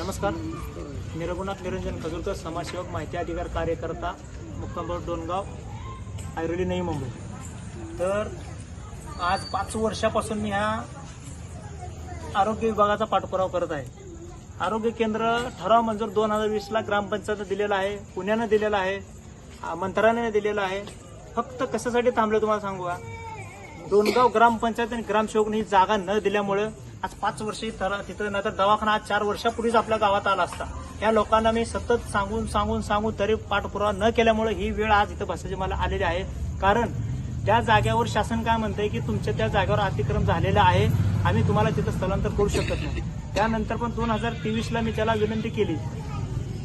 नमस्कार. मी रघुनाथ निरंजन खजूरकर समाजसेवक माहिती अधिकार कार्यकर्ता मुक्कामपूर डोनगाव ऐरोली नई मुंबई. तर आज पाच वर्षापासून मी ह्या आरोग्य विभागाचा पाठपुरावा करत आहे. आरोग्य केंद्र ठराव मंजूर दोन हजार वीसला ग्रामपंचायत दिलेला आहे पुण्यानं दिलेला आहे मंत्रालयाने दिलेला आहे. फक्त कशासाठी थांबलं तुम्हाला सांगू का? दोनगाव ग्रामपंचायत आणि ग्रामसेवक ही जागा न दिल्यामुळे आज पाच वर्ष तिथं तिथं तर दवाखाना आज चार वर्षापूर्वीच आपल्या गावात आला असता. या लोकांना मी सतत सांगून सांगून सांगून तरी पाठपुरावा न केल्यामुळे ही वेळ आज इथं बसायची मला आलेली आहे. कारण त्या जागेवर शासन काय म्हणतंय की तुमच्या त्या जागेवर अतिक्रम झालेला आहे. आम्ही तुम्हाला तिथं स्थलांतर करू शकत नाही. त्यानंतर पण दोन हजार तेवीसला मी त्याला विनंती केली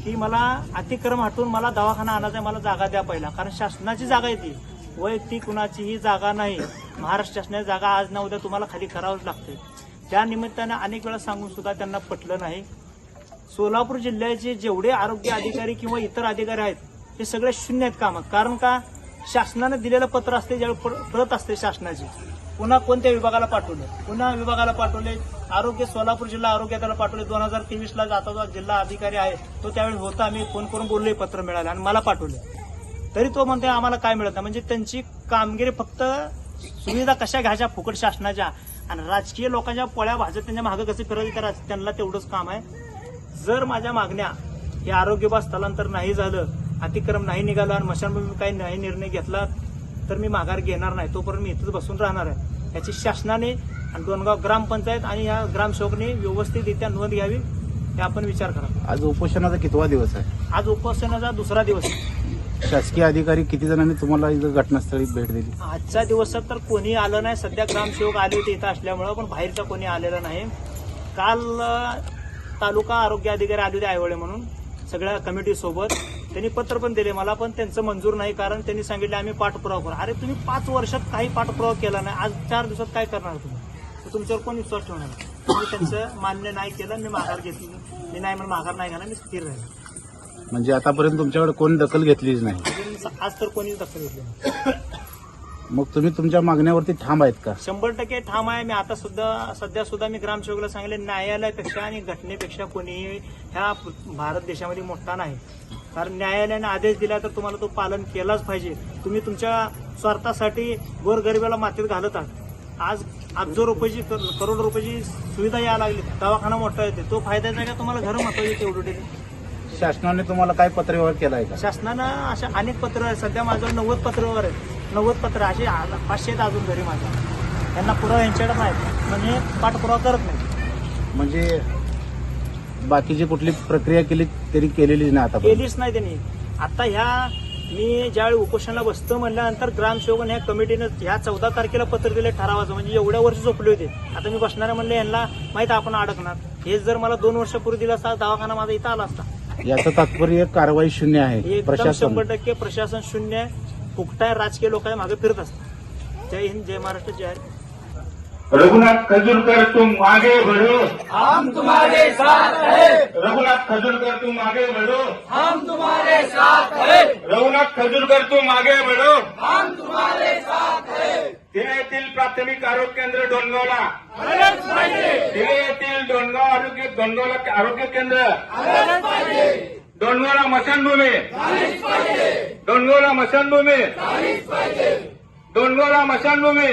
की मला अतिक्रम हटवून मला दवाखाना आणायचा आहे, मला जागा द्या पहिला. कारण शासनाची जागा आहे ती. वैयक्तिक कुणाची ही जागा नाही. महाराष्ट्र शासनाची जागा आज ना उद्या तुम्हाला खाली करावंच लागते. त्या निमित्तानं अनेक वेळा सांगून सुद्धा त्यांना पटलं नाही. सोलापूर जिल्ह्याचे जेवढे आरोग्य अधिकारी किंवा इतर अधिकारी आहेत ते सगळे शून्य आहेत कामं. कारण का? शासनानं दिलेलं पत्र असते ज्यावेळी प्र- प्रत असते शासनाची. पुन्हा कोणत्या विभागाला पाठवले? पुन्हा विभागाला पाठवले आरोग्य सोलापूर जिल्हा आरोग्याला पाठवले. दोन हजार तेवीसला जाता जो जिल्हा अधिकारी आहे तो त्यावेळी होता. मी फोन करून बोललोय पत्र मिळालं आणि मला पाठवले. तरी तो म्हणते आम्हाला काय मिळत नाही. म्हणजे त्यांची कामगिरी फक्त सुविधा कशा घ्यायच्या? फुकट शासनाच्या. आणि राजकीय लोकांच्या पोळ्या भाजत त्यांच्या मागं कसं करायचं त्यांना तेवढंच काम आहे. जर माझ्या मागण्या हे आरोग्यबा स्थलांतर नाही झालं अतिक्रम नाही निघालं आणि मशानभूमी काही नाही निर्णय घेतला तर मी माघार घेणार नाही. तोपर्यंत मी इथंच बसून राहणार आहे. याची शासनाने आणि डोनगाव ग्रामपंचायत आणि या ग्रामसेवकने व्यवस्थितरित्या नोंद घ्यावी हे आपण विचार करा. आज उपोषणाचा कितवा दिवस आहे? आज उपोषणाचा दुसरा दिवस आहे. शासकीय अधिकारी किती जणांनी तुम्हाला इथं घटनास्थळी भेट दिली? आजच्या दिवसात तर कोणी आलं नाही. सध्या ग्रामसेवक आले होते इथं असल्यामुळं पण बाहेरचा कोणी आलेलं नाही. काल अ, तालुका आरोग्य अधिकारी आले होते आयवळे म्हणून सगळ्या कमिटी सोबत. त्यांनी पत्र पण दिले मला पण त्यांचं मंजूर नाही कारण त्यांनी सांगितलं आम्ही पाठपुरावा करू. अरे तुम्ही पाच वर्षात काही पाठपुरावा केला नाही. आज चार दिवसात काय करणार तुम्ही? तर तुमच्यावर कोण विश्वास ठेवणार तुम्ही त्यांचं मान्य नाही केलं मी माघार घेतली. मी नाही म्हणून माघार नाही घेणार मी स्थिर राहील. म्हणजे आतापर्यंत तुमच्याकडे कोणी दखल घेतलीच नाही. अजून आज तर कोणीच दखल घेतली नाही. मग तुम्ही तुमच्या मागण्यावरती ठाम आहेत का? शंभर टक्के ठाम आहे. मी आता सुद्धा सध्या सुद्धा मी ग्रामसेवकला सांगितले न्यायालयापेक्षा आणि घटनेपेक्षा कोणीही ह्या भारत देशामध्ये मोठा नाही. कारण न्यायालयाने आदेश दिला तर तुम्हाला तो पालन केलाच पाहिजे. तुम्ही तुमच्या स्वार्थासाठी गोरगरिबाला मातीत घालत आहात. आज अब्जो रुपयाची कर- करोड रुपयाची सुविधा यायला लागली. दवाखाना मोठा येते तो फायद्याचा आहे का? तुम्हाला घर महत्त्वाचे तेवढं शासनाने तुम्हाला काय पत्रव्यवहार केला आहे का? शासनानं अशा अनेक पत्र आहेत. सध्या माझं नव्वद पत्रवर आहे नव्वद पत्र असे पाचशे आहेत अजून घरी माझ्या त्यांना पुरावा यांच्याकडे नाही म्हणजे पाठपुरावा करत नाही म्हणजे बाकीची कुठली प्रक्रिया केली तरी केलेलीच नाही आता केलीच नाही त्यांनी. आता ह्या मी ज्यावेळी उपोषणाला बसतो म्हणल्यानंतर ग्रामसेवक ह्या कमिटीनं ह्या चौदा तारखेला पत्र दिले ठरावाचं. म्हणजे एवढ्या वर्ष झोपले होते. आता मी बसणारे म्हणले यांना माहीत आपण अडकणार. हे जर मला दोन वर्षापूर्वी दिला असता दवाखाना माझा इथं आला असता. याचं तात्पर्य कारवाई शून्य आहे एकदम प्रशासन. शंभर टक्के प्रशासन शून्य आहे. फुकटाय राजकीय लोकांच्या मागे फिरत असतात. जय हिंद जय महाराष्ट्र जय हरी. रघुनाथ खजूरकर तुम आगे बढ़ो. हम तुम्हारे साथ हैं। रघुनाथ खजूरकर तुम आगे बढ़ो. हम तुम्हारे साथ हैं। रघुनाथ खजूरकर तुम आगे बढ़ो. हम तुम्हारे तिने येथील प्राथमिक आरोग्य केंद्र पाहिजे. तिने येथील डोनगाव आरोग्य डोनगावला आरोग्य केंद्र. डोनगावला मशानभूमी. डोनगावला मशानभूमी. डोनगावला मशानभूमी.